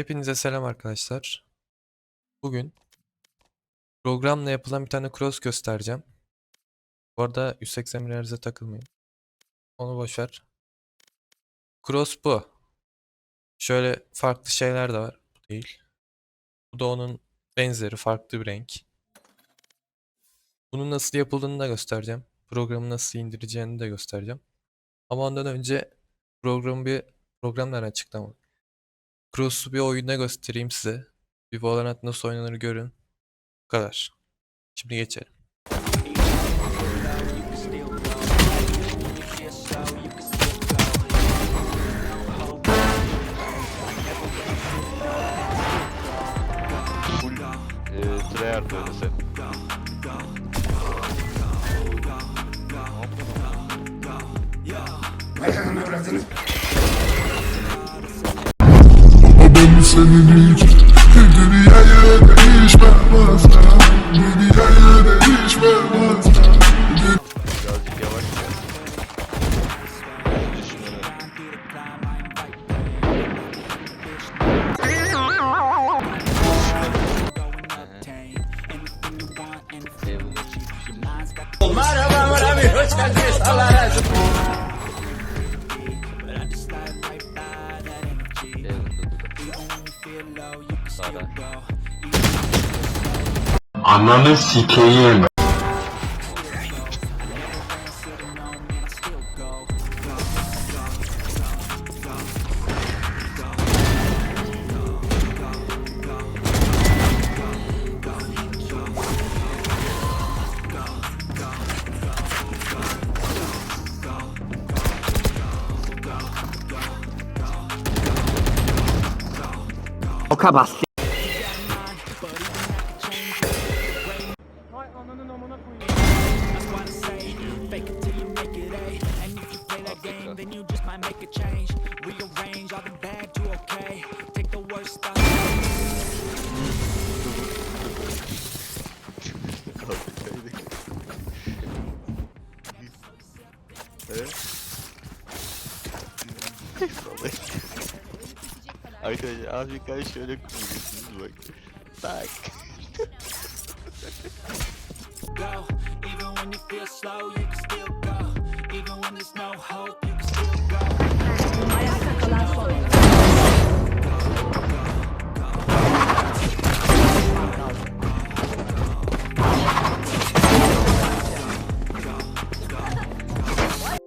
Hepinize selam arkadaşlar. Bugün programla yapılan bir tane cross göstereceğim. Bu arada 180 Hz'e takılmayın. Onu boş ver. Cross bu. Şöyle farklı şeyler de var. Bu değil. Bu da onun benzeri farklı bir renk. Bunun nasıl yapıldığını da göstereceğim. Programı nasıl indireceğini de göstereceğim. Ama ondan önce programı bir programla açıklamam. Cross'u bir oyunda göstereyim size. Bir Valorant nasıl oynanır görün. Bu kadar. Şimdi geçelim. Full e, tryhard oynasın. Ben senin için Dünyayı değişmem asla Dünyayı değişmem asla Birazcık yavaş gel. Düşünüyorum. Sara. Ananı sikeyim Oka bas. Evet. Arkadaşlar az birkaç şöyle koyacaksınız bak. Tak. go. Even when you feel slow, you can still go. Even when there's no hope, you can still go. Ayakta kalan son.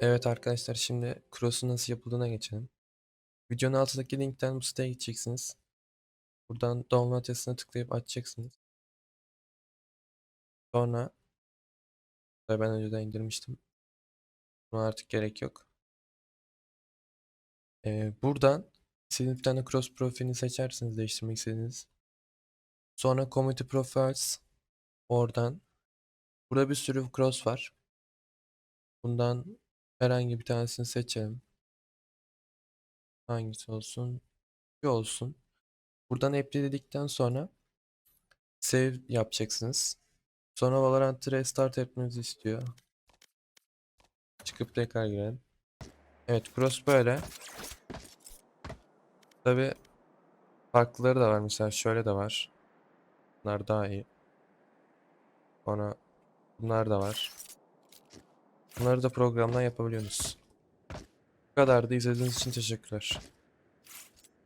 Evet arkadaşlar şimdi cross'un nasıl yapıldığına geçelim. Videonun altındaki linkten bu siteye gideceksiniz. Buradan download yazısına tıklayıp açacaksınız. Sonra Tabii ben önceden indirmiştim. Buna artık gerek yok. Ee, buradan istediğiniz bir tane cross profilini seçersiniz değiştirmek istediğiniz. Sonra community profiles oradan. Burada bir sürü cross var. Bundan herhangi bir tanesini seçelim. Hangisi olsun? Bir olsun. Buradan apply dedikten sonra save yapacaksınız. Sonra Valorant'ı restart etmenizi istiyor. Çıkıp tekrar girelim. Evet cross böyle. Tabi farklıları da var mesela şöyle de var. Bunlar daha iyi. Sonra bunlar da var. Bunları da programdan yapabiliyorsunuz. Bu kadar da izlediğiniz için teşekkürler.